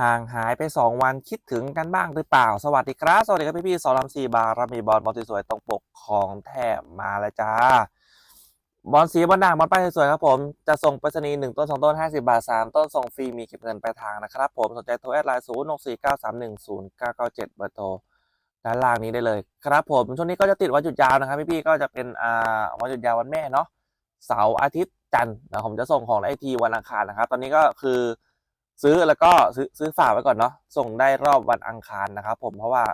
ห่างหายไป 2 วันคิดถึงกันบ้างหรือเปล่า สวัสดีครับ สวัสดีครับพี่ๆสอนรามสีบารามีบอลบอลสวยๆตรงปกของแถบมาแล้วจ้า บอลสีบอลด่างบอลป้ายสวยๆครับผม จะส่งไปรษณีย์หนึ่งต้นสองต้น50บาท3ต้นส่งฟรีมีเก็บเงินปลายทางนะครับผมสนใจโทรแอดไลน์0 6 4 9 3 1 0 9 9 7เบอร์โทรด้านล่างนี้ได้เลยครับผมช่วงนี้ก็จะติดวันหยุดยาวนะครับพี่ๆก็จะเป็นอ่าวันหยุดยาววันแม่เนาะเสาร์อาทิตย์จันทร์นะผมจะส่งของไอทีวันอังคารนะครับ ตอนนี้ก็คือ ซื้อแล้วก็ซื้อซื้อฝากไว้ก่อนเนาะส่งได้รอบวันอังคารนะครับ ผมเพราะว่า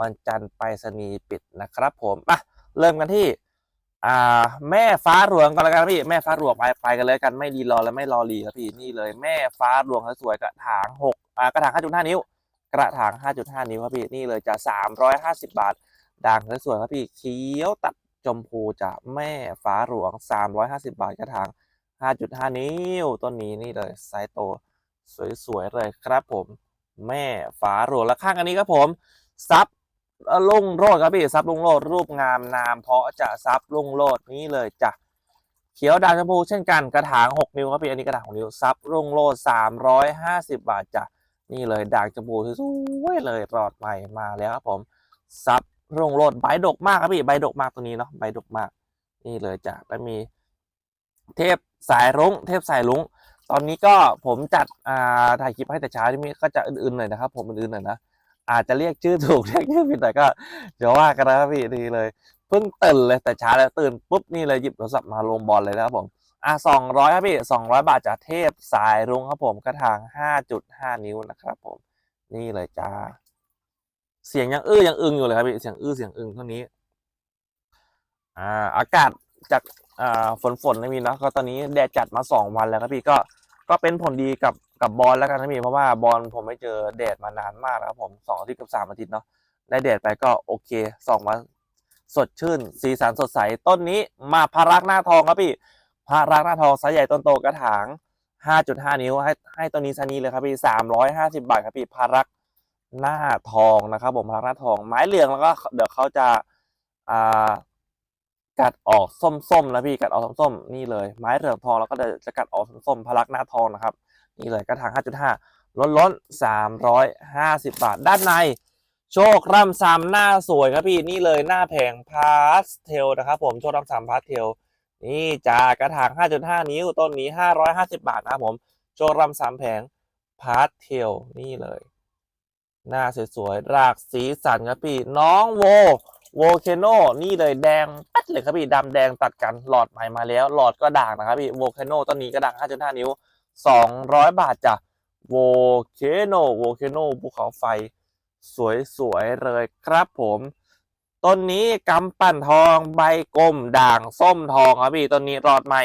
วันจันทร์ไปรษณีย์ปิดนะครับ ผมอะเริ่มกันที่อ่าแม่ฟ้าหลวงก่อนละกันพี่แม่ฟ้าหลวงไปไปกันเลยกันไม่ดีรอและไม่รอรีครับพี่นี่เลยแม่ฟ้าหลวงสวยกระถางหกอ่ากระถาง5.5นิ้ว กระถาง5.5นิ้วครับพี่นี่เลยจะ350บาทด่างสวยครับพี่เขียวตัดชมพูจะแม่ฟ้าหลวง350บาทกระถาง5.5นิ้วต้นนี้นี่เลยไซโต สวยๆเลยครับผมแม่ฟ้าหลวงแล้วข้างอันนี้ครับผมซับเอ่อลุงโรดครับพี่ซับลุงโรดรูปงามนามเพาะจะซับลุงโรดนี่เลยจ้ะเขียวด่างชมพูเช่นกันกระถาง 6 นิ้วครับพี่อันนี้กระถาง6นิ้วซับลุงโรด350 บาทจ้ะนี่เลยด่างจมูสวยเลยรอดใหม่มาแล้วครับผมซับรุ่งโรดใบดกมากครับพี่ใบดกมากตัวนี้เนาะใบดกมาก นี่เลยจ้ะแล้วมีเทพสายรุ้งเทพสายรุ้ง ตอนนี้ก็ผมจัดอ่าถ่ายคลิปให้แต่เช้าที่นี่ก็จะอื่นๆหน่อยนะครับ ผมอื่นๆหน่อยนะอาจจะเรียกชื่อถูกเรียกชื่อผิดแต่ก็เดี๋ยวว่ากันนะครับพี่ดีเลยเพิ่งตื่นเลยแต่เช้าแล้วตื่นปุ๊บนี่เลยหยิบโทรศัพท์มาลงบอลเลยนะครับผมอะสองร้อยครับพี่สองร้อยบาทจากเทพสายรุ้งครับผมกระถางห้าจุดห้านิ้วนะครับ ผม นี่เลยจ้าเสียงยังอื้อยังอึงอยู่เลยครับพี่เสียงอื้อเสียงอึงเท่านี้ อ่า อากาศจาก อ่าฝนฝนไม่มีเนะก็ตอนนี้แดดจัดมาสองวันแล้วครับพี่ก็ก็เป็นผลดีกับกับบอลแล้วกันนะพี่เพราะว่าบอลผมไม่เจอแดดมานานมากแล้วครับผมสองอาทิตย์กับสามอาทิตย์เนาะได้แดดไปก็โอเคสองวันสดชื่น สีสันสดใสต้นนี้มาพารักหน้าทองครับพี่พระรักหน้าทองไซส์ใหญ่ต้นโตกระถาง 5.5 นิ้วให้ให้ตัวนี้ซส์นี้เลยครับพี่ 350 บาทครับพี่พระรักหน้าทองนะครับผมพระรักหน้าทองไม้เหลืองแล้วก็เดี๋ยวเขาจะอ่า กัดออกส้มๆนะพี่กัดออกส้มๆนี่เลย ไม้เหลืองทองแล้วก็เดี๋ยจะกัดออกส้มๆพระรักหน้าทองนะครับ นี่เลยกระถาง 5.5 ล้นล้น350 บาท ด้านใน โชคร่ำซ้ำหน้าสวยครับพี่นี่เลยหน้าแผงพาสเทลนะครับผมโชคร่ำซ้ำพาสเทลนี่จากกระถาง 5.5 นิ้วต้นนี้ 550 บาทนะผมโจรำสามแผงพาร์ทเทลนี่เลย หน้าสวยๆรากสีสันครับพี่น้องโว โวเคโนนี่เลยแดงปัดเลยครับพี่ดำแดงตัดกันหลอดใหม่มาแล้ว หลอดก็ด่างนะครับพี่โวเคโนต้นนี้ก็ด่าง5.5 นิ้ว 200 บาทจ้ะโวเคโนโวเคโนภูเขาไฟ สวยๆเลยครับผมต้นนี้กำปั่นทองใบกลมด่างส้มทองครับพี่ต้นนี้รอดใหม่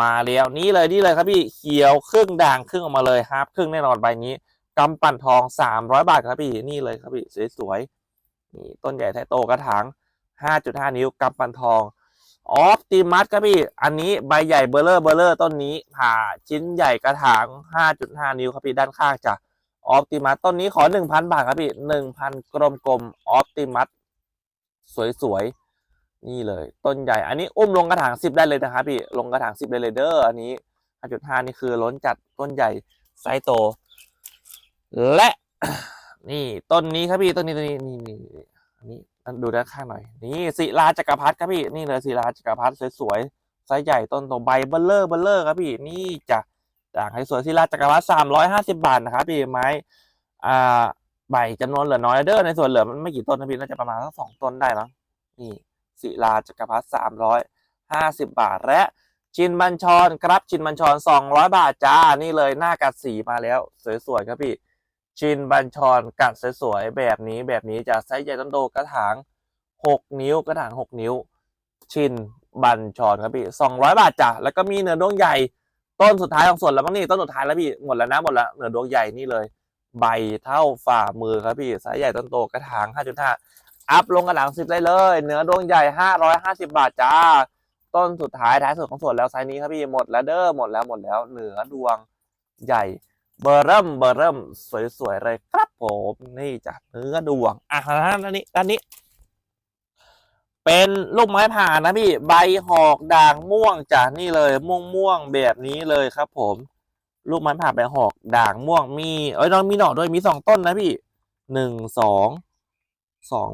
มาแล้วนี่เลยนี่เลยครับพี่เขียวครึ่งด่างครึ่งออกมาเลยฮาร์ปครึ่งแน่นอนใบนี้กำปั่นทองสามร้อยบาทครับพี่นี่เลยครับพี่สวยๆ นี่ต้นใหญ่ไทโตกระถางห้าจุดห้านิ้วกำปันทอง ออฟติมัสครับพี่ อันนี้ใบใหญ่เบอร์เลอร์เบอร์เลอร์ต้นนี้ผ่าชิ้นใหญ่กระถางห้าจุดห้านิ้วครับพี่ด้านข้างจะออฟติมัสต้นนี้ขอหนึ่งพันบาทครับพี่หนึ่งพันกลมๆออฟติมัสสวยๆ นี่เลย ต้นใหญ่ อันนี้อุ้มลงกระถางสิบได้เลยนะครับพี่ ลงกระถางสิบได้เลยเด้อ อันนี้ 5.5 นี่คือล้นจัดต้นใหญ่ไซส์โต และ นี่ต้นนี้ครับพี่ต้นนี้ต้นนี้นี่นี่นี่อันนี้ดูด้านข้างหน่อย นี่ศิลาจักรพรรดิครับพี่นี่เลยศิลาจักรพรรดิสวยๆไซส์ใหญ่ต้นโตใบเบลเลอร์เบลเลอร์ครับพี่นี่จะด่างให้สวยศิลาจักรพรรดิสามร้อยห้าสิบบาทนะครับพี่ไม้อ่าใบจำนวนเหลือน้อยเด้อในส่วนเหลือมันไม่กี่ต้นนะพี่น่าจะประมาณสักสองต้นได้มั้งนี่ศิลาจักรพรรดิสามร้อยห้าสิบบาทและชินบัญชรครับชินบัญชรสองร้อยบาทจ้านี่เลยหน้ากัดสีมาแล้ว สวยๆครับพี่ ชินบัญชรกัดสวยๆแบบนี้แบบนี้จะไซส์ใหญ่ต้นโตกระถางหกนิ้วกระถางหกนิ้ว ชินบัญชรครับพี่สองร้อยบาทจ้ะแล้วก็มีเนื้อดวงใหญ่ ต้นสุดท้ายของส่วนแล้วมั้งนี่ต้นสุดท้ายแล้วพี่หมดแล้วนะหมดแล้วเนื้อดวงใหญ่นี่เลย ใบเท่าฝ่ามือครับพี่ไซสายใหญ่ต้นโตกระถาง 5.5 อัพลงกระถาง10ได้เลย เนื้อดวงใหญ่ 550 บาทจ้าต้นสุดท้ายท้ายสุดของส่วนแล้วไซส์นี้ครับพี่หมดแล้วเด้อหมดแล้วหมดแล้วเนื้อดวงใหญ่ เบอร์เริ่มเบอร์เริ่มสวยๆเลยครับผมนี่จ้ะเนื้อดวงอะด้านนี้ด้านนี้ เป็นลูกไม้ผ่านนะพี่ใบหอกด่างม่วงจ้ะนี่เลย ม่วงม่วงๆแบบนี้เลยครับ ผม ลูกไม้ผ่าใบหอกด่างม่วงมีเอ้ยน้องมีหน่อด้วยมีสองต้นนะพี่หนึ่งสองสอง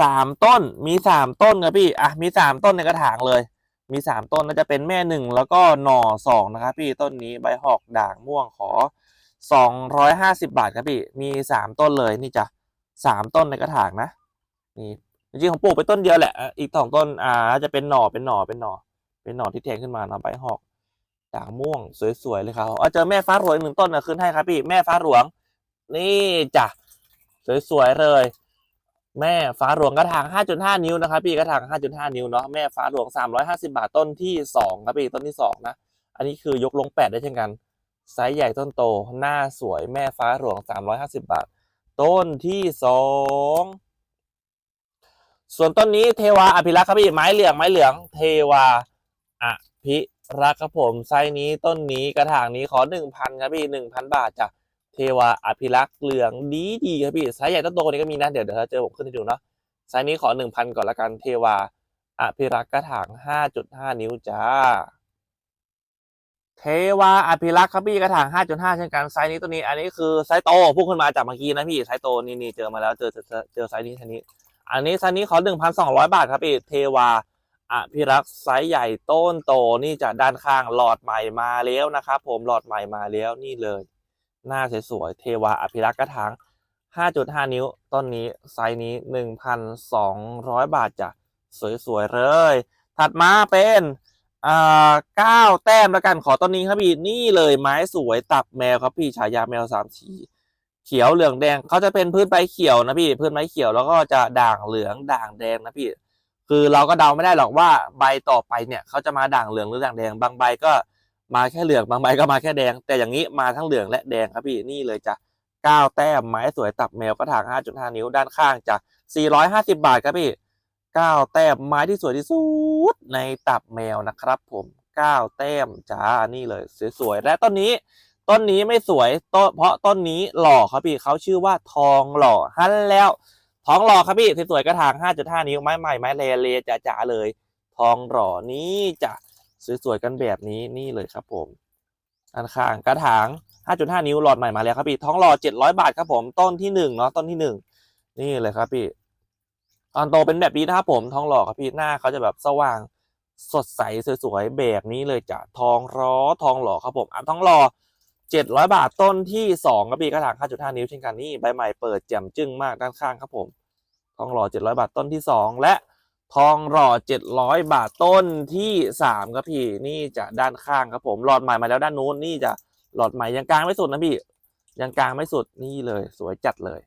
สามต้นมีสามต้นครับพี่อะมีสามต้นในกระถางเลย มีสามต้นน่าจะเป็นแม่หนึ่งแล้วก็หน่อสองนะครับพี่ต้นนี้ใบหอกด่างม่วงขอสองร้อยห้าสิบาทครับพี่มีสามต้นเลยนี่จ้ะสามต้นในกระถางนะนี่จริงๆของปลูกไปต้นเดียวแหละ อีกสองต้นอ่าจะเป็นหน่อเป็นหน่อเป็นหน่อ เป็นหน่อที่แทงขึ้นมาเนาะใบหอกด่างม่วงสวยๆเลยครับอ๋อเจอแม่ฟ้าหลวงหนึ่งต้นนะขึ้นให้ครับพี่แม่ฟ้าหลวง นี่จ้ะสวยๆเลย แม่ฟ้าหลวงกระถาง 5.5 นิ้วนะครับพี่กระถาง 5.5 นิ้วเนาะแม่ฟ้าหลวง 350 บาทต้นที่ 2 ครับพี่ต้นที่ 2 นะ อันนี้คือยกลง 8 ได้เช่นกันไซส์ใหญ่ต้นโตหน้าสวยแม่ฟ้าหลวง 350 บาท ต้นที่ 2 ส่วนต้นนี้เทวาอภิรักษ์ครับพี่ไม้เหลืองไม้เหลือง เทวาอภิรักษ์ครับผมไซส์นี้ต้นนี้กระถางนี้ขอ 1,000 ครับพี่ 1,000 บาทจ้ะ เทวาอภิรักษ์เหลืองดีดีครับพี่ไซส์ใหญ่ต้นโตกว่านี้ก็มีนะ เดี๋ยวเดี๋ยวเจอผมขึ้นให้ดูเนาะไซส์นี้ขอหนึ่งพันก่อนละกันเทวาอภิรักษ์กระถางห้าจุดห้านิ้วจ้า เทวาอภิรักษ์ครับพี่กระถางห้าจุดห้าเช่นกันไซส์นี้ตัวนี้ อันนี้คือไซส์โตพุ่งขึ้นมาจากเมื่อกี้นะพี่ไซส์โตนี่นี่เจอมาแล้วเจอเจอเจอไซส์นี้ไซส์นี้ อันนี้ไซส์นี้ขอหนึ่งพันสองร้อยบาทครับพี่เทวาอภิรักษ์ไซส์ใหญ่ต้นโตนี่จะด้านข้างหลอดใหม่มาแล้วนะครับผมหลอดใหม่มาแล้วนี่เลย หน้าสวยๆเทวาอภิรักษ์กระถาง5.5 นิ้ว ต้นนี้ไซส์นี้ 1,200 บาทจ้ะสวยๆเลย ถัดมาเป็นอ่า9แต้มแล้วกันขอต้นนี้ครับพี่นี่เลยไม้สวยตับแมวครับพี่ฉายาแมวสามสีเขียวเหลืองแดงเขาจะเป็นพื้นใบเขียวนะพี่พื้นใบเขียวแล้วก็จะด่างเหลืองด่างแดงนะพี่ คือเราก็เดาไม่ได้หรอกว่าใบต่อไปเนี่ยเขาจะมาด่างเหลืองหรือด่างแดงบางใบก็ มาแค่เหลืองบางใบก็มาแค่แดง แต่อย่างนี้มาทั้งเหลืองและแดงครับพี่นี่เลยจ้ะ9แต้มไม้สวยตับแมวกระถาง 5.5 นิ้วด้านข้างจ้ะ450 บาทครับพี่ 9 แต้มไม้ที่สวยที่สุดในตับแมวนะครับผม 9 แต้มจ้านี่เลยสวยๆและต้นนี้ต้นนี้ไม่สวยต้นเพราะต้นนี้หล่อครับพี่เขาชื่อว่าทองหล่อฮันแล้ว ทองหล่อครับพี่สวยๆกระถาง 5.5 นิ้วไม้ใหม่ไม้เลเลจ๋าๆเลย ทองหล่อนี้จ้ะ สวยๆกันแบบนี้นี่เลยครับผมอันข้างกระถาง 5.5 นิ้วหลอดใหม่มาแล้วครับพี่ ท้องหล่อ700 บาทครับผม ต้นที่หนึ่งเนาะ ต้นที่หนึ่งนี่เลยครับพี่ ตอนโตเป็นแบบนี้นะครับผม ท้องหล่อครับพี่ หน้าเขาจะแบบสว่าง สดใสสวยๆแบบนี้เลยจ้ะ ทองร้อ ทองหล่อครับผม อันท้องหล่อ 700 บาท ต้นที่2ครับพี่ กระถาง 5.5 นิ้วเช่นกันนี่ ใบใหม่เปิดแจ่มจึ้งมากด้านข้างครับผม ทองหล่อ 700 บาท ต้นที่ 2 และ ทองหล่อ700 บาทต้นที่3ครับพี่นี่จะด้านข้างครับผมหลอดใหม่มาแล้วด้านนู้นนี่จะหลอดใหม่ยังกลางไม่สุดนะพี่ยังกลางไม่สุดนี่เลยสวยจัดเลย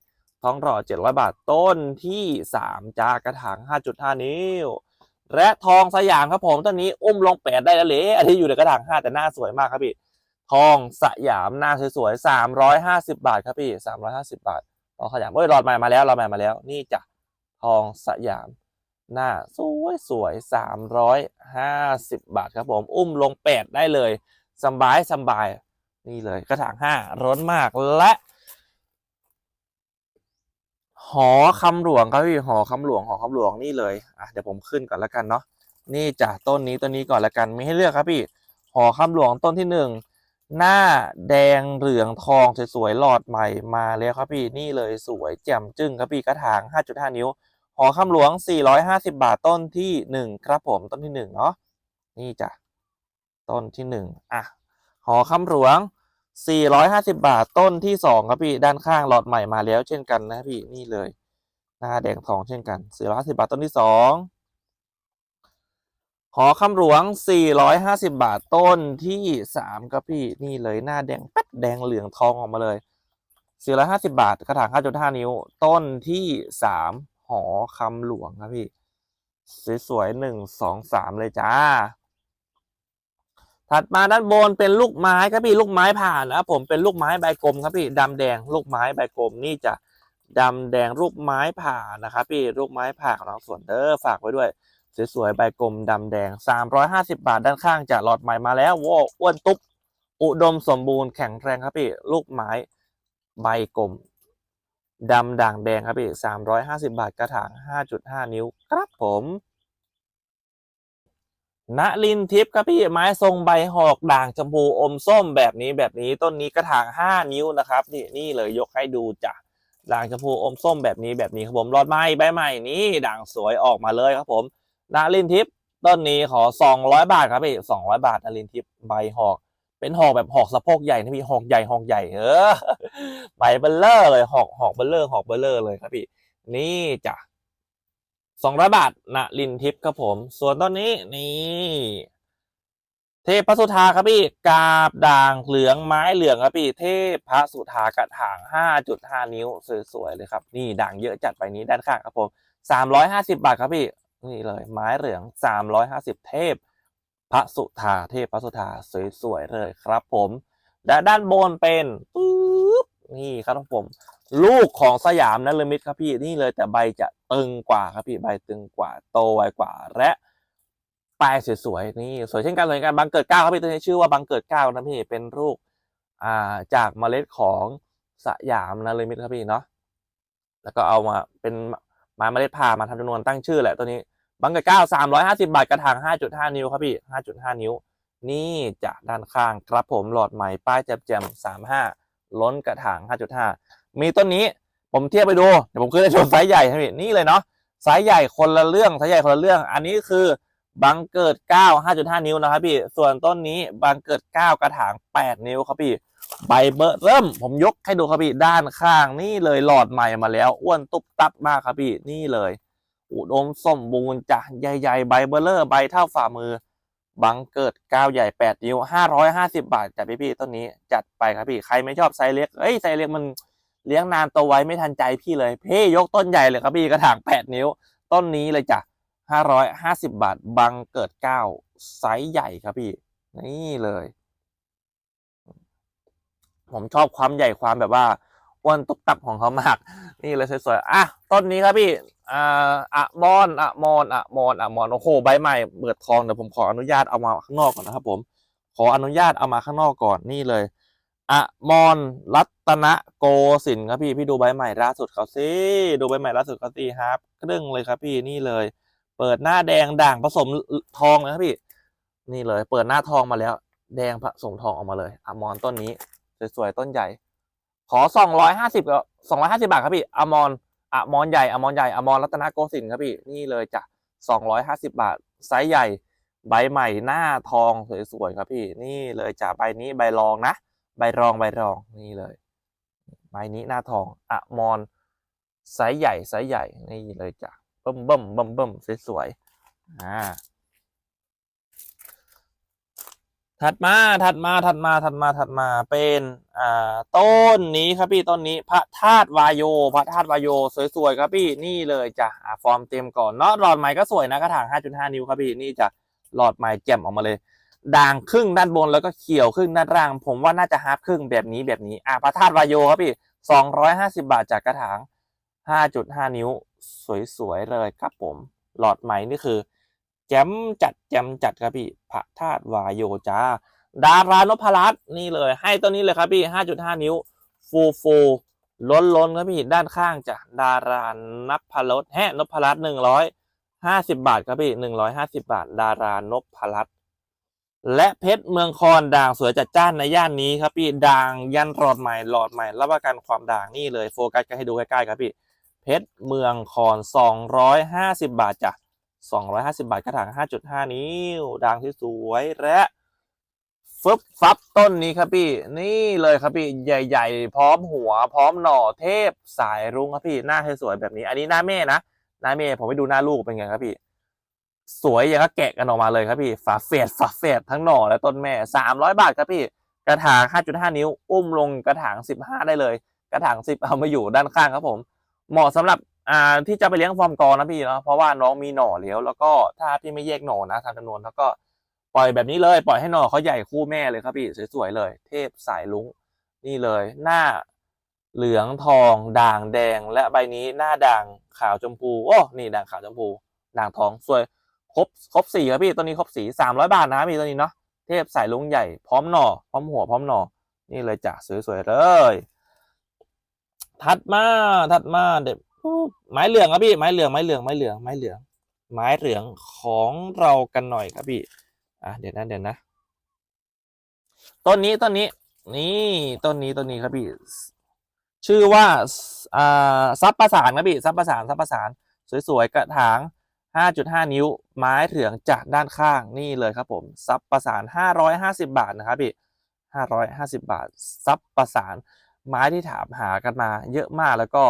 ท้องหล่อ700 บาทต้นที่3จากกระถาง 5.5 นิ้ว และทองสยามครับผมต้นนี้อุ้มลงแปดได้แล้วเลยอันนี้อยู่ในกระถาง 5 แต่หน้าสวยมากครับพี่ทองสยามหน้าสวยๆ350 บาทครับพี่350 บาททองสยามเอ้ยหลอดใหม่มาแล้วหลอดใหม่มาแล้วนี่จ้ะทองสยาม หน้าสวยสวยสามร้อยห้าสิบบาทครับผม อุ้มลงแปดได้เลยสบายสบาย นี่เลยกระถางห้าร้อนมากและ หอคำหลวงครับพี่หอคำหลวงหอคำหลวงนี่เลยอะเดี๋ยวผมขึ้นก่อนแล้วกันเนาะนี่จ้ะต้นนี้ต้นนี้ก่อนแล้วกันไม่ให้เลือกครับพี่หอคำหลวงต้นที่หนึ่งหน้าแดงเหลืองทองสวยๆหลอดใหม่มาแล้วครับพี่นี่เลยสวยแจ่มจึ้งครับพี่กระถาง 5.5 นิ้ว หอคำหลวง 450 บาทต้นที่หนึ่งครับผมต้นที่หนึ่งเนาะนี่จ้ะต้นที่หนึ่งอะ หอคำหลวง 450 บาทต้นที่สองครับพี่ด้านข้างหลอดใหม่มาแล้วเช่นกันนะพี่นี่เลย หน้าแดงทองเช่นกัน 450 บาทต้นที่สองหอคำหลวง 450 บาทต้นที่สามครับพี่นี่เลยหน้าแดงแป๊ดแดงเหลืองทองออกมาเลย 450 บาทกระถาง 5.5 นิ้ว ต้นที่สาม หอคำหลวงครับพี่ สวยๆหนึ่งสองสามเลยจ้า ถัดมาด้านบนเป็นลูกไม้ครับพี่ลูกไม้ผ่านนะครับผมเป็นลูกไม้ใบกลมครับพี่ดำแดงลูกไม้ใบกลมนี่จะดำแดงลูกไม้ผ่านะครับพี่ลูกไม้ผ่าของน้องสวนเด้อฝากไว้ด้วย สวยๆใบกลมดำแดง 350 บาทด้านข้างจะหลอดใหม่มาแล้วว้าวอ้วนตุ๊บอุดมสมบูรณ์แข็งแรงครับพี่ลูกไม้ใบกลม ดำด่างแดงครับพี่สามร้อยห้าสิบาทกระถางห้าจุดห้านิ้วครับผมณลินทิพย์ครับพี่ไม้ทรงใบหอกด่างชมพูอมส้มแบบนี้แบบนี้ต้นนี้กระถางห้านิ้วนะครับนี่นี่เลยยกให้ดูจ้ะด่างชมพูอมส้มแบบนี้แบบนี้ครับผมรอดไม้ใบใหม่นี่ด่างสวยออกมาเลยครับผมณลินทิพย์ต้นนี้ขอสองร้อยบาทครับพี่สองร้อยบาทณลินทิพย์ใบหอก เป็นหอกแบบหอกสะโพกใหญ่นะพี่หอกใหญ่หอกใหญ่เออใบเบลเลอร์เลยหอกหอกเบลเลอร์หอกเบลเลอร์เลยครับพี่นี่จ้ะสองร้อยบาทนะลินทิพย์ครับผม ส่วนต้นนี้นี่ เทพพระสุธาครับพี่กาบด่างเหลืองไม้เหลืองครับพี่ เทพพระสุธากระถางห้าจุดห้านิ้วสวยๆเลยครับ นี่ด่างเยอะจัดไปนี้ด้านข้างครับผมสามร้อยห้าสิบาทครับพี่ นี่เลย ไม้เหลืองสามร้อยห้าสิบเทพ พระสุธาเทพพระสุธาสวยๆเลยครับ ผมและด้านบนเป็นปุ๊บนี่ครับผม ลูกของสยามนลมิตครับพี่นี่เลยแต่ใบจะตึงกว่าครับพี่ใบตึงกว่าโตไวกว่าและปลายสวยๆนี่สวยเช่นกันเลยกันบังเกิดเกล้าครับพี่ตัวนี้ชื่อว่าบังเกิดเกล้านะพี่เป็นลูกอ่าจากเมล็ดของสยามนลมิตครับพี่เนาะแล้วก็เอามาเป็นไม้เมล็ดผ่ามาทำจำนวนตั้งชื่อแหละตัวนี้ บังเกิดเก้าสามร้อยห้าสิบาทกระถางห้าจุดห้านิ้วครับพี่ห้าจุดห้านิ้ว นี่จะด้านข้างครับผมหลอดใหม่ป้ายแจ่มๆสามห้าล้นกระถางห้าจุดห้ามีต้นนี้ผมเทียบไปดูเดี๋ยวผมขึ้นให้ชมไซส์ใหญ่ให้พี่นี่เลยเนาะไซส์ใหญ่คนละเรื่องไซส์ใหญ่คนละเรื่อง อันนี้คือบังเกิดเก้าห้าจุดห้านิ้วนะครับพี่ส่วนต้นนี้บังเกิดเก้ากระถางแปดนิ้วครับพี่ใบเบอร์เริ่มผมยกให้ดูครับพี่ด้านข้างนี่เลยหลอดใหม่มาแล้วอ้วนตุบตับมากครับพี่นี่เลย อุดมสมบูรณ์จ้ะใหญ่ๆใบเบอร์เลอร์ใบเท่าฝ่ามือ บังเกิดก้าวใหญ่แปดนิ้วห้าร้อยห้าสิบาทจากพี่พี่ๆต้นนี้จัดไปครับพี่ใครไม่ชอบไซส์เล็กเอ้ยไซส์เล็กมันเลี้ยงนานโตไว้ไม่ทันใจพี่เลยพี่ยกต้นใหญ่เลยครับพี่กระถางแปดนิ้ว ต้นนี้เลยจ้ะห้าร้อยห้าสิบาท บังเกิดก้าวไซส์ใหญ่ครับพี่ นี่เลย ผมชอบความใหญ่ความแบบว่า อ้วนตุบตับของเขามาก นี่เลยสวยๆอะต้นนี้ครับพี่อ่าอะมอนอะมอนอะมอนอะมอนโอ้โหใบใหม่เบิดทองเดี๋ยวผมขออนุญาตเอามาข้างนอกก่อนนะครับ ผม ขออนุญาตเอามาข้างนอกก่อนนี่เลยอะมอนรัตนโกสินครับพี่พี่ดูใบใหม่ล่าสุดเขาสิดูใบใหม่ล่าสุดเขาสิครับครึ่งเลยครับพี่นี่เลย เปิดหน้าแดงด่างผสมทองเลยครับพี่ นี่เลย เปิดหน้าทองมาแล้ว แดงผสมทองออกมาเลยอะมอนต้นนี้สวยๆต้นใหญ่ อสองร้อยห้าสิบสองร้อยห้าสิบาทครับพี่อะมอนอะมอนใหญ่อะมอนใหญ่อะมอนรัตนโกสินทร์ครับพี่นี่เลยจ้ะสองร้อยห้าสิบาทไซส์ใหญ่ ใบใหม่หน้าทองสวยๆครับพี่ นี่เลยจ้ะใบนี้ใบรองนะ ใบรองใบรองนี่เลย ใบนี้หน้าทองอะมอนไซส์ใหญ่ไซส์ใหญ่นี่เลยจ้ะเบิ่มเบิ่มเบิ่มเบิ่มสวยๆอ่า ถัดมาถัดมาถัดมาถัดมาถัดมาเป็นอ่าต้นนี้ครับพี่ต้นนี้พระธาตุวายโย พระธาตุวายโยสวยๆครับพี่นี่เลยจ้ะอ่าฟอร์มเต็มก่อนเนาะหลอดใหม่ก็สวยนะกระถาง 5.5 นิ้วครับพี่นี่จะหลอดใหม่แจ่มออกมาเลย ด่างครึ่งด้านบนแล้วก็เขียวครึ่งด้านล่าง ผมว่าน่าจะฮาร์ฟครึ่งแบบนี้แบบนี้อ่าพระธาตุวายโยครับพี่ 250 บาทจากกระถาง 5.5 นิ้ว สวยๆเลยครับผม หลอดใหม่นี่คือ แจมจัดแจมจัดครับพี่พระธาตุวายโยจ้า ดารานพรัตน์นี่เลย ให้ตัวนี้เลยครับพี่ 5.5 นิ้ว ฟูฟูล้นล้นครับพี่ด้านข้างจะดารานพรัตน์แฮนพรัตน์หนึ่งร้อยห้าสิบาทครับพี่หนึ่งร้อยห้าสิบาท ดารานพรัตน์และเพชรเมืองคอนด่างสวยจัดจ้านในย่านนี้ครับพี่ด่างยันหลอดใหม่หลอดใหม่รับประกันความด่างนี่เลยโฟกัสกันให้ดูใกล้ๆครับพี่เพชรเมืองคอนสองร้อยห้าสิบาทจ้ะ สองร้อยห้าสิบาทกระถางห้าจุดห้านิ้วด่างที่สวยและฟึบฟับต้นนี้ครับพี่ นี่เลยครับพี่ใหญ่ ๆ พร้อมหัว พร้อมหน่อเทพสายรุ้งครับพี่หน้าสวยๆแบบนี้ อันนี้หน้าแม่นะหน้าแม่ผมไปดูหน้าลูกเป็นไงครับพี่ สวยอย่างก็แกะกันออกมาเลยครับพี่ฝาเฟดฝาเฟดทั้งหน่อและต้นแม่สามร้อยบาทครับพี่ กระถาง 5.5 นิ้ว อุ้มลงกระถาง 15 ได้เลย กระถาง 10 เอามาอยู่ด้านข้างครับผม เหมาะสำหรับ อ่าที่จะไปเลี้ยงฟอร์มกอนะพี่เนาะเพราะว่าน้องมีหน่อแล้วแล้วก็ถ้าพี่ไม่แยกหน่อนะทำจำนวนแล้วก็ปล่อยแบบนี้เลย ปล่อยให้หน่อเขาใหญ่คู่แม่เลยครับพี่สวยๆเลย เทพสายลุงนี่เลย หน้าเหลืองทอง ด่างแดง และใบนี้หน้าด่างขาวชมพูโอ้นี่ด่างขาวชมพู ด่างทองสวยครบครบสีครับพี่ตัวนี้ครบสีสามร้อยบาทนะพี่ตัวนี้เนาะเทพสายลุงใหญ่พร้อมหน่อพร้อมหัวพร้อมหน่อนี่เลยจ้ะสวยๆเลย ถัดมาถัดมาเด็ด ไม้เหลืองครับพี่ ไม้เหลือง ไม้เหลือง ไม้เหลือง ไม้เหลือง ไม้เหลืองของเรากันหน่อยครับพี่ อะเดี๋ยวนะเดี๋ยวนะ ต้นนี้ต้นนี้ นี่ต้นนี้ต้นนี้ครับพี่ ชื่อว่าอ่าซับประสานครับพี่ซับประสานซับประสาน สวยๆกระถาง 5.5 นิ้ว ไม้เหลืองจากด้านข้างนี่เลยครับผม ซับประสาน 550 บาทนะครับพี่550 บาท ซับประสาน ไม้ที่ถามหากันมา เยอะมากแล้วก็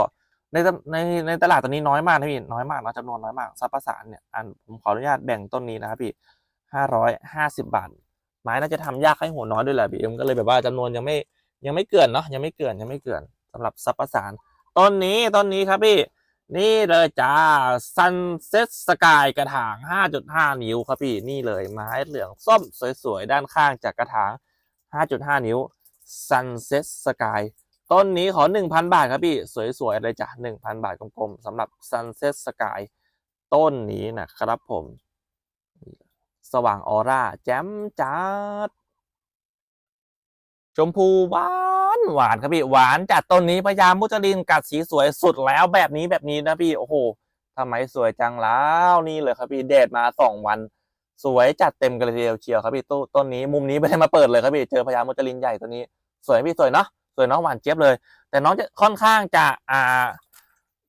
ในตในในตลาดตอนนี้น้อยมากนะพี่น้อยมากเนาะจำนวนน้อยมากซับประสานเนี่ยอันผมขออนุญาตแบ่งต้นนี้นะครับพี่550บาท ไม้น่าจะทำยากให้หัวน้อยด้วยแหละพี่เอ็มก็เลยแบบว่าจำนวนยังไม่ยังไม่เกินเนาะยังไม่เกินยังไม่เกินสำหรับซับประสานต้นนี้ต้นนี้ครับพี่ นี่เลยจ้า Sunset Sky กระถาง 5.5 นิ้วครับพี่นี่เลยไม้เหลืองส้มสวยๆ ด้านข้างจากกระถาง 5.5 นิ้ว Sunset Sky ต้ ต้นนี้ขอ 1,000 บาทครับพี่ สวยๆเลยจ้ะ1,000 บาทกลมๆสำหรับ Sunset Sky ต้นนี้นะครับผม สว่างออร่า แจ่มจัด ชมพูหวานหวานครับพี่ หวานจัดต้นนี้พญามมุจลินกัดสีสวยสุดแล้วแบบนี้แบบนี้นะพี่ โอ้โหทำไมสวยจังแล้วนี่เลยครับพี่แดดมาสองวัน สวยจัดเต็มกันเทีเดียวเชียวครับพี่ต้นนี้มุมนี้ไม่ได้มาเปิดเลยครับพี่เจอพญามุจลินใหญ่ตัวนี้ สวยพี่สวยเนาะ สวยเนาะหวานเจี๊ยบเลย แต่น้องจะค่อนข้างจะอ่า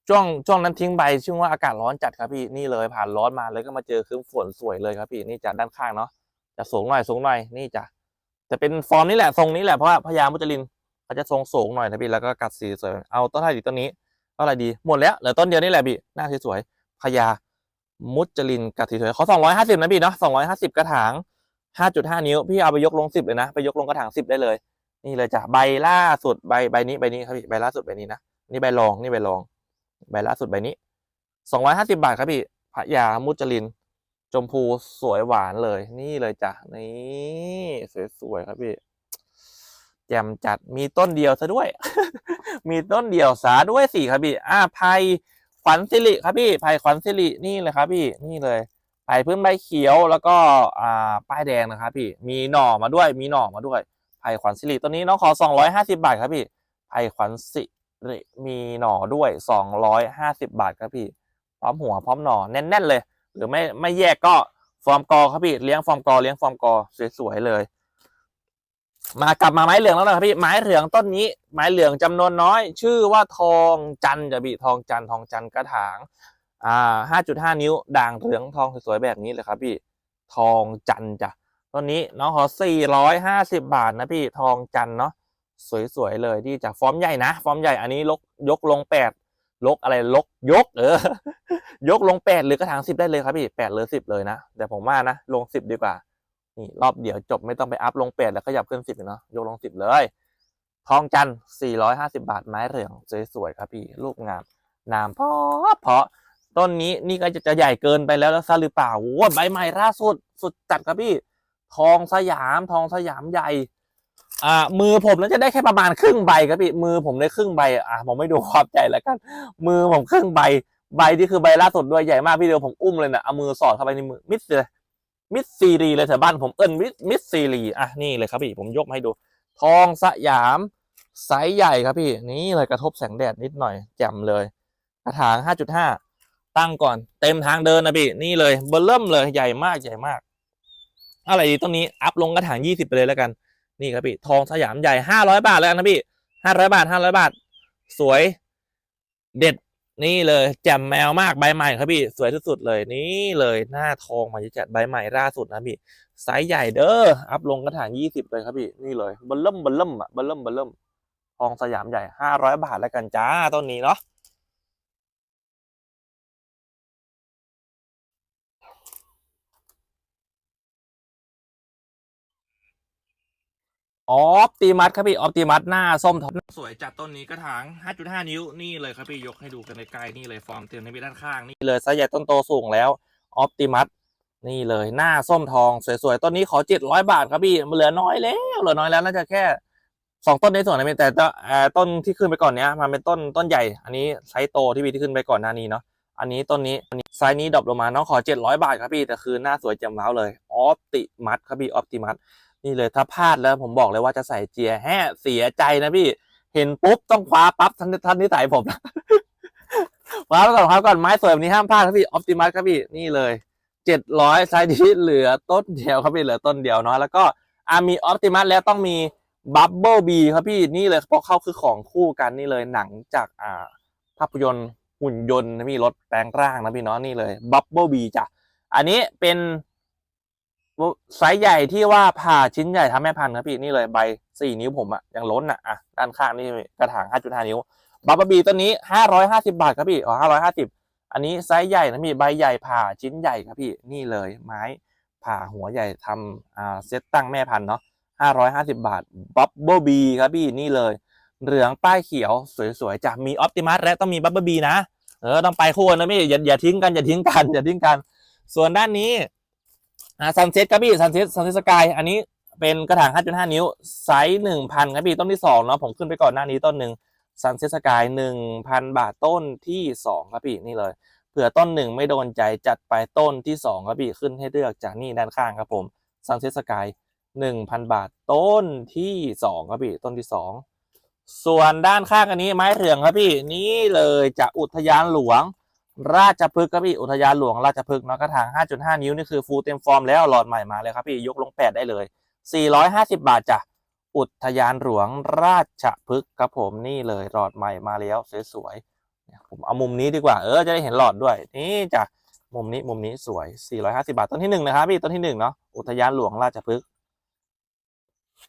ช่วงช่วงนั้นทิ้งใบช่วงว่าอากาศร้อนจัดครับพี่นี่เลยผ่านร้อนมาเลยก็มาเจอครึ้มฝนสวยเลยครับพี่นี่จากด้านข้างเนาะจะสูงหน่อยสูงหน่อยนี่จ้ะจะเป็นฟอร์มนี้แหละทรงนี้แหละเพราะว่าพญามุจลินเขาจะทรงสูงหน่อยนะพี่แล้วก็กัดสีสวยเอาต้นไทรดีต้นนี้ก็อะไรดีหมดแล้วเหลือต้นเดียวนี่แหละพี่หน้าสวยพญามุจลินกัดสีสวยเขาสองร้อยห้าสิบนะพี่เนาะสองร้อยห้าสิบกระถางห้าจุดห้านิ้วพี่เอาไปยกลงสิบเลยนะ ไปยกลงกระถางสิบได้เลย นี่เลยจ้ะใบล่าสุดใบใบนี้ใบนี้ครับพี่ใบล่าสุดใบนี้นะนี่ใบรองนี่ใบรอง ใบล่าสุดใบนี้สองร้อยห้าสิบาทครับพี่พญามุจลิน ชมพูสวยหวานเลย นี่เลยจ้ะนี่สวยๆครับพี่แจมจัดมีต้นเดียวซะด้วย มีต้นเดียวสาด้วยสี่ครับพี่อ่าไผ่ขวัญสิริครับพี่ไผ่ขวัญสิรินี่เลยครับพี่นี่เลยไผ่พื้นใบเขียวแล้วก็อ่าป้ายแดงนะครับพี่มีหน่อมาด้วย มีหน่อมาด้วย ไผ่ขวัญสิริตัวนี้น้องขอสองร้อยห้าสิบาทครับพี่ไผ่ขวัญสิริมีหน่อด้วยสองร้อยห้าสิบาทครับพี่ พร้อมหัวพร้อมหน่อแน่น ๆ เลย หรือไม่ไม่แยกก็ฟอร์มกอครับพี่เลี้ยงฟอร์มกอเลี้ยงฟอร์มกอสวยๆเลย มากลับมาไม้เหลืองแล้วนะครับพี่ไม้เหลืองต้นนี้ ไม้เหลืองจำนวนน้อย ชื่อว่าทองจันจะบีทองจันทองจันกระถางอ่าห้าจุดห้านิ้วด่างเหลืองทองสวยๆแบบนี้เลยครับพี่ ทองจันจ้ะ ต้นนี้น้องขอสี่ร้อยห้าสิบาทนะพี่ทองจันเนาะสวยๆเลยที่จากฟอร์มใหญ่นะ ฟอร์มใหญ่อันนี้ลกยกลงแปดลกอะไรลกยก เออ ยกลงแปดหรือกระถางสิบได้เลยครับพี่แปดหรือสิบเลยนะแต่ผมว่านะลงสิบดีกว่านี่รอบเดียวจบไม่ต้องไปอัพลงแปดแล้วขยับขึ้นสิบเนาะยกลงสิบเลยทองจันสี่ร้อยห้าสิบาทไม้เหลืองสวยๆครับพี่รูปงามนามเพาะเพาะต้นนี้นี่ก็จะจะใหญ่เกินไปแล้วแล้วซะหรือเปล่าโอ้ใบใหม่ล่าสุดสุดจัดครับพี่ ทองสยามทองสยามใหญ่อ่ามือผมน่าจะได้แค่ประมาณครึ่งใบครับพี่มือผมได้ครึ่งใบอะผมไม่ดูความใหญ่แล้วกัน มือผมครึ่งใบ ใบที่คือใบล่าสุดด้วยใหญ่มากพี่เดียวผมอุ้มเลยนะเอามือสอดเข้าไปในมือมิดเลยมิดซีรีเลยแถวบ้านผมเอิ้นมิดมิดซีรีอะนี่เลยครับพี่ผมยกมาให้ดู ทองสยามไซส์ใหญ่ครับพี่ นี่เลยกระทบแสงแดดนิดหน่อยแจ่มเลย กระถาง 5.5 ตั้งก่อน เต็มทางเดินนะพี่ นี่เลยเบลเริ่มเลยใหญ่มากใหญ่มาก อะไรดีต้นนี้อัพลงกระถาง20ไปเลยแล้วกัน นี่ครับพี่ทองสยามใหญ่500บาทแล้วกันนะพี่500บาท500บาท สวยเด็ดนี่เลยแจ่มแมวมากใบใหม่ครับพี่สวยที่สุดเลยนี่เลยหน้าทองมาจะจัดใบใหม่ล่าสุดนะพี่ไซส์ใหญ่เด้ออัพลงกระถางยี่สิบเลยครับพี่นี่เลยเบลเริ่มเบลเริ่มอะเบลเริ่มเบลเริ่มทองสยามใหญ่ห้าร้อยบาทแล้วกันจ้าต้นนี้เนาะ ออปติมัสครับพี่ออปติมัสหน้าส้มทองสวยจัดต้นนี้กระถาง 5.5 นิ้วนี่เลยครับพี่ยกให้ดูกันใกล้ๆนี่เลยฟอร์มเต็มในพี่ด้านข้างนี่เลยไซส์ใหญ่ต้นโตสูงแล้วออปติมัสนี่เลยหน้าส้มทองสวยๆต้นนี้ขอเจ็ดร้อยบาทครับพี่มันเหลือน้อยแล้วเหลือน้อยแล้วน่าจะแค่สองต้นในส่วนนี้แต่ต้นเอ่อต้นที่ขึ้นไปก่อนเนี้ยมันเป็นต้นต้นใหญ่ อันนี้ไซส์โตที่พี่ที่ขึ้นไปก่อนหน้านี้เนาะอันนี้ต้นนี้อันนี้ไซส์นี้ดรอปลงมาน้องขอเจ็ดร้อยบาทครับพี่แต่คือหน้าสวยแจ่มว้าวเลยออปติมัสครับพี่ออปติมัส นี่เลยถ้าพลาดแล้วผมบอกเลยว่าจะใส่เจียแห่เสียใจนะพี่ เห็นปุ๊บต้องคว้าปั๊บทันทันนิสัยผมว้าวก่อนครับก่อนไม้สวยแบบนี้ห้ามพลาดครับพี่ออ t ติมัสครับพี่นี่เลยเจ็ดร้อยไซส์นี้เหลือต้นเดียวครับพี่เหลือต้นเดียวเนาะแล้วก็อามีออ t ติมัสแล้วต้องมีบับเบิลบีครับพี่นี่เลยเพราะเขาคือของคู่กันนี่เลยหนังจากอ่าภาพยนตร์หุ่นยนต์นะพี่รถแปลงร่างนะพี่เนาะนี่เลยบับเบิลบีจ้ะอันนี้เป็น ไซส์ใหญ่ที่ว่าผ่าชิ้นใหญ่ทำแม่พันธุ์ครับพี่นี่เลยใบสี่นิ้วผมอะยังล้นอะอะด้านข้างนี่กระถางห้าจุดห้านิ้วบับเบิลบีตัวนี้ห้าร้อยห้าสิบาทครับพี่อ๋อห้าร้อยห้าสิบอันนี้ไซส์ใหญ่นะพี่ใบใหญ่ผ่าชิ้นใหญ่ครับพี่นี่เลยไม้ผ่าหัวใหญ่ทำอ่าเซตตั้งแม่พันธุ์เนาะห้าร้อยห้าสิบาทบับเบิลบีครับพี่นี่เลย เหลืองป้ายเขียวสวยๆจะมีออ t ติมัสและต้องมีบับเบิลบีนะเออต้องไปคู่กันนะพี่อย่าอย่าทิ้งกันอย่าทิ้งกันอย่าทิ้งกัน ส่วนด้านนี้ ซันเซ็ตครับพี่ซันเซ็ตซันเซ็ตสกายอันนี้เป็นกระถาง 5.5 นิ้ว ไซส์1,000ครับพี่ต้นที่สองเนาะผมขึ้นไปก่อนหน้านี้ต้นหนึ่งซันเซ็ตสกายหนึ่งพันบาทต้นที่สองครับพี่นี่เลยเผื่อต้นหนึ่งไม่โดนใจจัดไปต้นที่สองครับพี่ขึ้นให้เลือกจากนี่ด้านข้างครับผมซันเซ็ตสกายหนึ่งพันบาทต้นที่สองครับพี่ต้นที่สองส่วนด้านข้างอันนี้ไม้เหลืองครับพี่นี่เลยจากอุทยานหลวง ราชพฤกษ์ครับพี่อุทยานหลวงราชพฤกษ์เนาะกระถาง 5.5 นิ้วนี่คือฟูลเต็มฟอร์มแล้วหลอดใหม่มาเลยครับพี่ยกลงแปดได้เลย 450 บาทจ้ะอุทยานหลวงราชพฤกษ์ครับผมนี่เลยหลอดใหม่มาแล้วสวยๆผมเอามุมนี้ดีกว่าเออจะได้เห็นหลอดด้วยนี่จ้ะมุมนี้มุมนี้สวย 450 บาทต้นที่หนึ่งนะครับพี่ต้นที่หนึ่งเนาะอุทยานหลวงราชพฤกษ์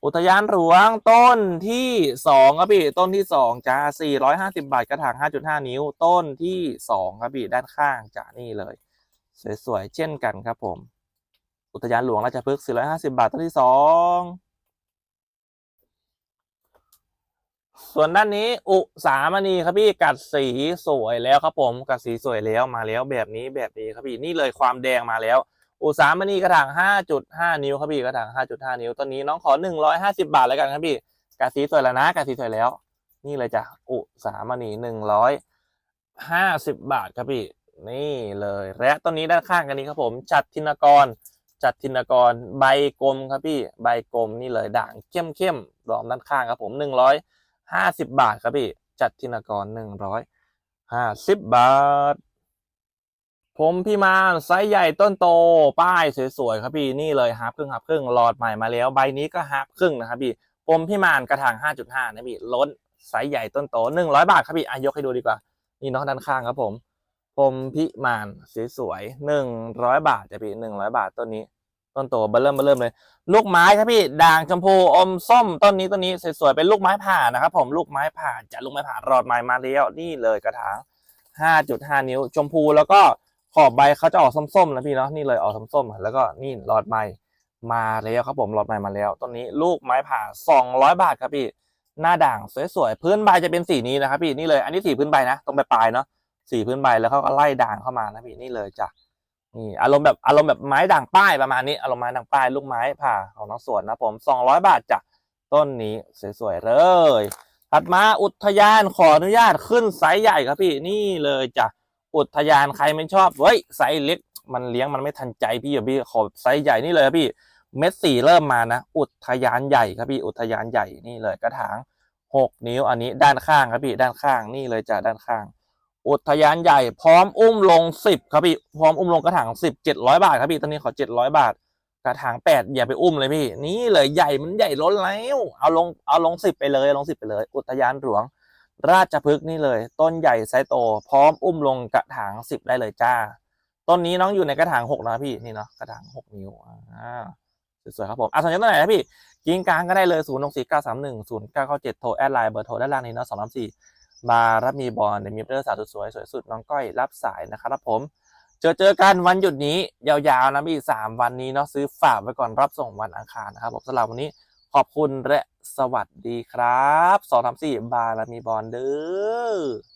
อุทยานหลวงต้นที่สองครับพี่ต้นที่สองจ้า450บาทกระถาง5.5นิ้ว ต้นที่สองครับพี่ด้านข้างจ้านี่เลย สวยๆเช่นกันครับผม อุทยานหลวงราชพฤกษ์450บาทต้นที่สองส่วนด้านนี้อุสามณีครับพี่กัดสีสวยแล้วครับผมกัดสีสวยแล้วมาแล้วแบบนี้แบบนี้ครับพี่นี่เลยความแดงมาแล้ว อุสามณีกระถาง 5.5 นิ้วครับพี่กระถาง 5.5 นิ้วต้นนี้น้องขอ 150 บาทแล้วกันครับพี่กัดสีสวยแล้วนะกัดสีสวยแล้ว นี่เลยจ้ะอุสามณี150 บาทครับพี่นี่เลยและต้นนี้ด้านข้างกันนี้ครับผมจัดธินกรจัดธินกรใบกลมครับพี่ใบกลมนี่เลยด่างเข้มเข้มๆรองด้านข้างครับผมหนึ่งร้อยห้าสิบบาทครับพี่จัดธินกรหนึ่งร้อยห้าสิบบาท ผมพี่มานไซส์ใหญ่ต้นโตป้ายสวยๆครับพี่นี่เลยฮับครึ่งฮับครึ่งหลอดใหม่มาแล้วใบนี้ก็ฮับครึ่งนะครับพี่ผมพี่มานกระถางห้าจุดห้านะพี่ล้นไซส์ใหญ่ต้นโตหนึ่งร้อยบาทครับพี่อะยกให้ดูดีกว่า นี่เนาะด้านข้างครับผมผมพิมานสวยๆหนึ่งร้อยบาทจะพี่หนึ่งร้อยบาทต้นนี้ ต้นโตเบเริ่มเบเริ่มเลย ลูกไม้ครับพี่ด่างชมพูอมส้มต้นนี้ต้นนี้สวยๆเป็นลูกไม้ผ่านะครับผมลูกไม้ผ่าจะลูกไม้ผ่ารอดไม้มาแล้วนี่เลยกระถาง 5.5 นิ้วชมพูแล้วก็ ขอบใบเขาจะออกส้มๆนะพี่เนาะนี่เลยออกส้มๆแล้วก็นี่หลอดไม้มาแล้วครับผมหลอดไม้มาแล้วต้นนี้ลูกไม้ผ่า 200 บาทครับพี่หน้าด่างสวยๆพื้นใบจะเป็นสีนี้นะครับพี่นี่เลยอันนี้สีพื้นใบนะตรงปลายเนาะสีพื้นใบแล้วเขาก็ไล่ด่างเข้ามานะพี่นี่เลยจ้ะนี่อารมณ์แบบอารมณ์แบบไม้ด่างป้ายประมาณนี้อารมณ์ไม้ด่างป้ายลูกไม้ผ่าของน้องสวนนะผมสองร้อยบาทจ้ะต้นนี้สวยๆเลยถัดมาอุทยานขออนุญาตขึ้นไซส์ใหญ่ครับพี่นี่เลยจ้ะ อุทยานใครไม่ชอบเฮ้ยไซส์เล็กมันเลี้ยงมันไม่ทันใจพี่อย่าพี่ขอไซส์ใหญ่นี่เลยครับพี่เม็ดสี่เริ่มมานะ อุทยานใหญ่ครับพี่อุทยานใหญ่นี่เลยกระถางหกนิ้วอันนี้ด้านข้างครับพี่ด้านข้างนี่เลยจ้ะด้านข้าง อุทยานใหญ่ พร้อมอุ้มลงสิบครับพี่พร้อมอุ้มลงกระถางสิบเจ็ดร้อยบาทครับพี่ตอนนี้ขอเจ็ดร้อยบาท กระถางแปดอย่าไปอุ้มเลยพี่ นี่เลยใหญ่มันใหญ่ล้นแล้ว เอาลงเอาลงสิบไปเลยลงสิบไปเลย อุทยานหลวง ราชพฤกษ์นี่เลย ต้นใหญ่ไซส์โต พร้อมอุ้มลงกระถางสิบได้เลยจ้า ต้นนี้น้องอยู่ในกระถางหกนะพี่นี่เนาะกระถางหกนิ้วอ่าสวยๆครับผมอะสนใจต้นไหนนะพี่กิ้งกลางก็ได้เลยศูนย์หกสี่เก้าสามหนึ่งศูนย์เก้าเก้าเจ็ดโทรแอดไลน์เบอร์โทรด้านล่างนี้เนาะสองสามสี่มารับมีบอลเดี๋ยวมีเพื่อนสาวสวยสวยสุดน้องก้อยรับสายนะครับผม เจอเจอกันวันหยุดนี้ยาวๆนะพี่สามวันนี้เนาะซื้อฝากไว้ก่อนรับส่งวันอังคารนะครับผมสำหรับวันนี้ขอบคุณและ สวัสดีครับสองสามสี่บาร์มีบอลเด้อ